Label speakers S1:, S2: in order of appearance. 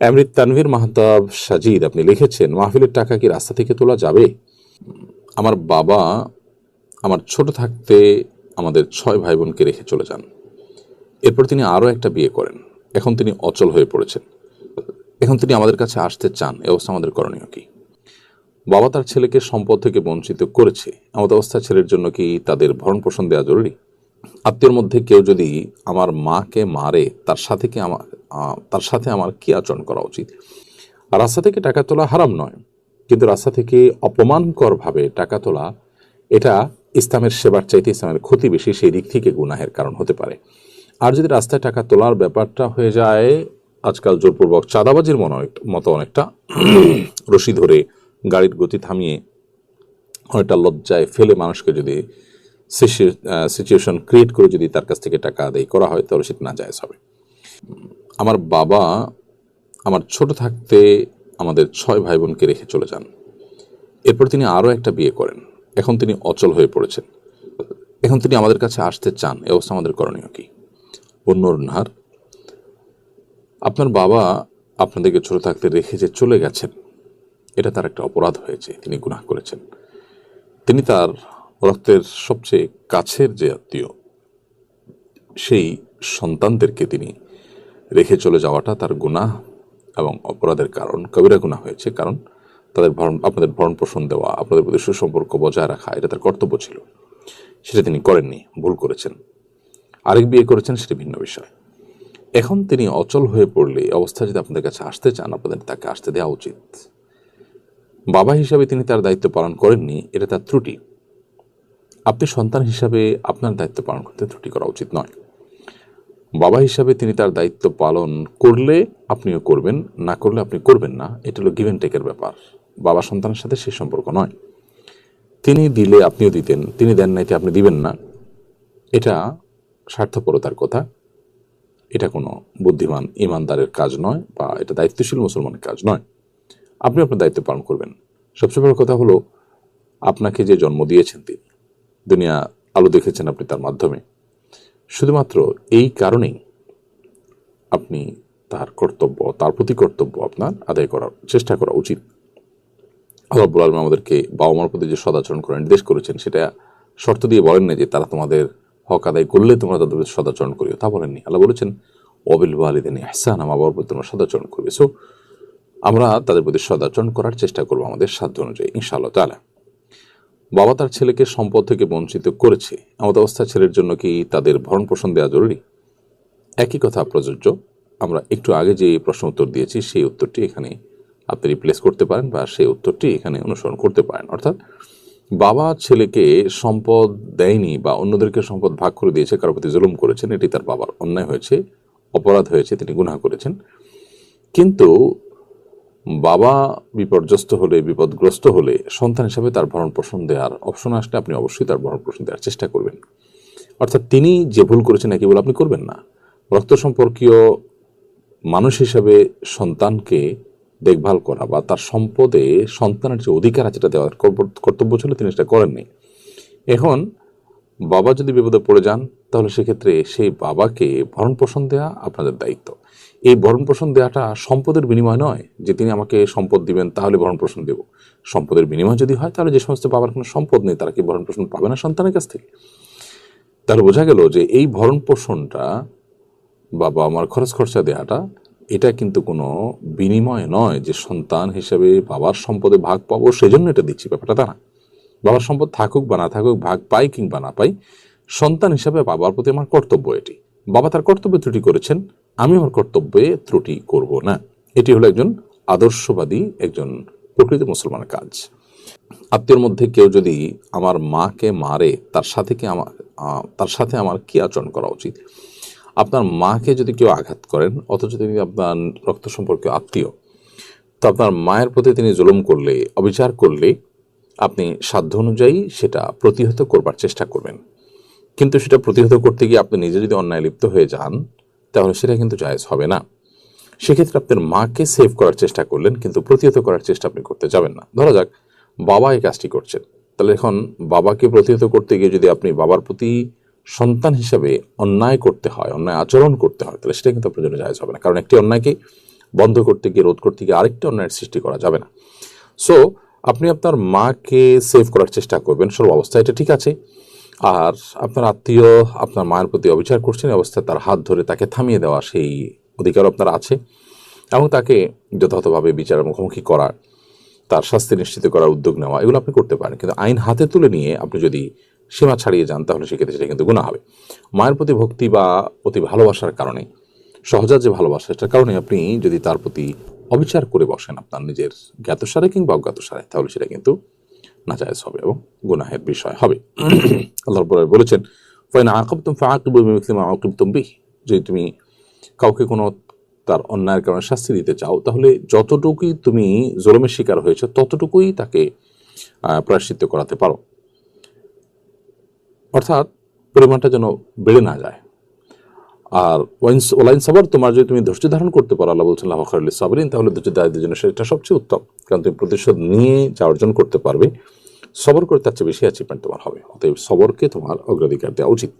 S1: অমৃত তানভীর মাহতাব সাজিদ, আপনি লিখেছেন, মাহফিলের টাকা কি রাস্তা থেকে তোলা যাবে? আমার বাবা আমার ছোট থাকতে আমাদের ছয় ভাই বোনকে রেখে চলে যান। এরপর তিনি আরও একটা বিয়ে করেন। এখন তিনি অচল হয়ে পড়েছেন। এখন তিনি আমাদের কাছে আসতে চান, এ অবস্থা আমাদের করণীয় কি? বাবা তার ছেলেকে সম্পদ থেকে বঞ্চিত করেছে। এমত অবস্থা ছেলের জন্য কি তাদের ভরণ পোষণ দেওয়া জরুরি? আত্মীয়র মধ্যে কেউ যদি আমার মাকে মারে, তার সাথে কি আমার তার সাথে আমার কি আচরণ করা উচিত? রাস্তা থেকে টাকা তোলা হারাম নয়, কিন্তু রাস্তা থেকে অপমানকরভাবে টাকা তোলা, এটা ইসলামের সেবার চাইতে ইসলামের ক্ষতি বেশি, সেই দিক থেকে গুনাহের কারণ হতে পারে। আর যদি রাস্তায় টাকা তোলার ব্যাপারটা হয়ে যায়, আজকাল জোরপূর্বক চাঁদাবাজির মনে মতো অনেকটা রশি ধরে গাড়ির গতি থামিয়ে অনেকটা লজ্জায় ফেলে মানুষকে যদি সিচুয়েশন ক্রিয়েট করে যদি তার কাছ থেকে টাকা আদায় করা হয়, তাহলে সেটা না জায়জ হবে। আমার বাবা আমার ছোট থাকতে আমাদের ছয় ভাই বোনকে রেখে চলে যান। এরপর তিনি আরও একটা বিয়ে করেন। এখন তিনি অচল হয়ে পড়েছেন। এখন তিনি আমাদের কাছে আসতে চান। এ অবস্থা আমাদের করণীয় কি? অন্যর নাহার, আপনার বাবা আপনাদেরকে ছোট থাকতে রেখে যে চলে গেছেন, এটা তার একটা অপরাধ হয়েছে। তিনি গুনাহ করেছেন। তিনি তার রক্তের সবচেয়ে কাছের যে আত্মীয়, সেই সন্তানদেরকে তিনি রেখে চলে যাওয়াটা তার গুনাহ এবং অপরাধের কারণ। কবিরা গুনাহ হয়েছে কারণ তাদের ভরণ আপনাদের ভরণ পোষণ দেওয়া, আপনাদের প্রতি সুসম্পর্ক বজায় রাখা, এটা তার কর্তব্য ছিল। সেটা তিনি করেননি, ভুল করেছেন। আরেক বিয়ে করেছেন, সেটা ভিন্ন বিষয়। এখন তিনি অচল হয়ে পড়লে অবস্থা যদি আপনাদের কাছে আসতে চান, আপনাদের তাকে আসতে দেওয়া উচিত। বাবা হিসাবে তিনি তার দায়িত্ব পালন করেননি, এটা তার ত্রুটি। আপনি সন্তান হিসাবে আপনার দায়িত্ব পালন করতে ত্রুটি করা উচিত নয়। বাবা হিসাবে তিনি তার দায়িত্ব পালন করলে আপনিও করবেন, না করলে আপনি করবেন না। এটা হলো গিভেন টেকের ব্যাপার। বাবা সন্তানের সাথে সেই সম্পর্ক নয়। তিনি দিলে আপনিও দিতেন, তিনি দেন নাইতে আপনি দিবেন না। এটা স্বার্থপরতার কথা। এটা কোনো বুদ্ধিমান, ইমানদারের কাজ নয় বা এটা দায়িত্বশীল মুসলমানের কাজ নয়। আপনি আপনার দায়িত্ব পালন করবেন। সবচেয়ে বড় কথা হলো, আপনাকে যে জন্ম দিয়েছেন তিনি, দুনিয়া আলো দেখেছেন আপনি তার মাধ্যমে। শুধুমাত্র এই কারণেই আপনি তার কর্তব্য, তার প্রতি কর্তব্য আপনার আদায় করার চেষ্টা করা উচিত। আল্লাহ রব্বুল আলম আমাদেরকে বাবা মার প্রতি যে সদাচরণ করে নির্দেশ করেছেন, সেটা শর্ত দিয়ে বলেন না যে তারা তোমাদের হক আদায় করলে তোমরা তাদের প্রতি সদাচরণ করিও। তা বলেননি। আল্লাহ বলেছেন অবিল ওয়ালিদিন ইহসান আমার বাবার প্রতি তোমরা সদাচরণ করবে। সো আমরা তাদের প্রতি সদাচরণ করার চেষ্টা করব আমাদের সাধ্য অনুযায়ী, ইনশাআল্লাহ তালা বাবা তার ছেলেকে সম্পদ থেকে বঞ্চিত করেছে। এমত অবস্থা ছেলের জন্য কি তাদের ভরণ পোষণ দেওয়া জরুরি? একই কথা, প্রযোজ্য। আমরা একটু আগে যে প্রশ্ন উত্তর দিয়েছি, সেই উত্তরটি এখানে আপনি রিপ্লেস করতে পারেন বা সেই উত্তরটি এখানে অনুসরণ করতে পারেন। অর্থাৎ, বাবা ছেলেকে সম্পদ দেয়নি বা অন্যদেরকে সম্পদ ভাগ করে দিয়েছে, কারোর প্রতি জুলুম করেছেন, এটি তার বাবার অন্যায় হয়েছে, অপরাধ হয়েছে, তিনি গুনাহ করেছেন। কিন্তু বাবা বিপর্যস্ত হলে, বিপদগ্রস্ত হলে সন্তান হিসাবে তার ভরণ পোষণ দেওয়ার অপশন আসলে আপনি অবশ্যই তার ভরণ পোষণ দেওয়ার চেষ্টা করবেন। অর্থাৎ তিনি যে ভুল করেছেন একই বলে আপনি করবেন না। রক্ত সম্পর্কীয় মানুষ হিসাবে সন্তানকে দেখভাল করা বা তার সম্পদে সন্তানের যে অধিকার আছে যেটা দেওয়ার কর্তব্য ছিল, তিনি সেটা করেননি। এখন বাবা যদি বিপদে পড়ে যান, তাহলে সেক্ষেত্রে সেই বাবাকে ভরণ পোষণ দেওয়া আপনাদের দায়িত্ব। এই ভরণ পোষণ দেওয়াটা সম্পদের বিনিময় নয় যে তিনি আমাকে সম্পদ দিবেন, তাহলে ভরণ পোষণ দেব। সম্পদের বিনিময় যদি হয়, তাহলে যে সমস্ত বাবার কোনো সম্পদ নেই, তারা কি ভরণ পোষণ পাবে না সন্তানের কাছ থেকে? তাহলে বোঝা গেল যে এই ভরণ পোষণটা বাবা আমার খরচ খরচা দেওয়াটা, এটা কিন্তু কোনো বিনিময় নয় যে সন্তান হিসেবে বাবার সম্পদে ভাগ পাবো, সেজন্য এটা দিচ্ছি, ব্যাপারটা তা না। বাবার সম্পদ থাকুক বা না থাকুক, ভাগ পাই কিংবা না পাই, সন্তান হিসাবে বাবার প্রতি আমার কর্তব্য এটি। বাবা তার কর্তব্য ত্রুটি করেছেন আমি আমার কর্তব্যে ত্রুটি করব না। এটি হলো একজন আদর্শবাদী, একজন প্রকৃত মুসলমানের কাজ। আত্মীয়র মধ্যে কেউ যদি আমার মাকে মারে, তার সাথে কি আমার তার সাথে আমার কি আচরণ করা উচিত? আপনার মাকে যদি কেউ আঘাত করেন, অথচ তিনি আপনার রক্ত সম্পর্কে আত্মীয়, তো আপনার মায়ের প্রতি তিনি জুলুম করলে, অবিচার করলে, আপনি সাধ্য অনুযায়ী সেটা প্রতিহত করবার চেষ্টা করবেন। কিন্তু সেটা প্রতিহত করতে গিয়ে আপনি নিজে যদি অন্যায় লিপ্ত হয়ে যান তাহলে সেটা কিন্তু জায়েজ হবে না। সেক্ষেত্রে আপনার মাকে সেভ করার চেষ্টা করলেন, কিন্তু প্রতিহত করার চেষ্টা আপনি করতে যাবেন না। ধরা যাক, বাবা এই কাজটি করছেন। তাহলে এখন বাবাকে প্রতিহত করতে গিয়ে যদি আপনি বাবার প্রতি সন্তান হিসাবে অন্যায় করতে হয়, অন্যায় আচরণ করতে হয়, তাহলে সেটা কিন্তু আপনার জন্য জায়েজ হবে না। কারণ একটি অন্যায়কে বন্ধ করতে গিয়ে, রোধ করতে গিয়ে আরেকটা অন্যায়ের সৃষ্টি করা যাবে না। সো আপনি আপনার মাকে সেভ করার চেষ্টা করবেন সর্ব অবস্থা এটা ঠিক আছে। আর আপনার আত্মীয় আপনার মায়ের প্রতি অবিচার করছেন অবস্থায় তার হাত ধরে তাকে থামিয়ে দেওয়া সেই অধিকার আপনার আছে এবং তাকে যথাযথভাবে বিচারের মুখোমুখি করা তার শাস্তি নিশ্চিত করার উদ্যোগ নেওয়া, এগুলো আপনি করতে পারেন। কিন্তু আইন হাতে তুলে নিয়ে আপনি যদি সীমা ছাড়িয়ে যান, তাহলে সেক্ষেত্রে সেটা কিন্তু গুণা হবে। মায়ের প্রতি ভক্তি বা অতি ভালোবাসার কারণে, সহজাত যে ভালোবাসা সেটার কারণে আপনি যদি তার প্রতি অবিচার করে বসেন আপনার নিজের জ্ঞাতসারে কিংবা অজ্ঞাতসারে, তাহলে সেটা কিন্তু নাজায়জ হবে এবং গুনাহের বিষয় হবে। আল্লাহর পরে বলেছেন, ফাইন আকিব তুম ফাকিব মুসলিম আকিব তুমবি যদি তুমি কাউকে কোনো তার অন্যায়ের কারণে শাস্তি দিতে চাও, তাহলে যতটুকুই তুমি জলমের শিকার হয়েছে, ততটুকুই তাকে প্রায়শ্চিত্ত করাতে পারো। অর্থাৎ, পরিমাণটা যেন বেড়ে না যায়। আর ওলাইন সাবার তোমার যদি তুমি ধৈর্য ধারণ করতে পারো, আল্লাহ বলছেন লাফাখারুল সাবরিন তাহলে ধৈর্য দায়িত্বের জন্য সেটা সবচেয়ে উত্তম। কারণ তুমি প্রতিশোধ নিয়ে যা অর্জন করতে পারবে, সবর করে তার চেয়ে বেশি অ্যাচিভমেন্ট তোমার হবে। অতএব সবরকে তোমার অগ্রাধিকার দেওয়া উচিত।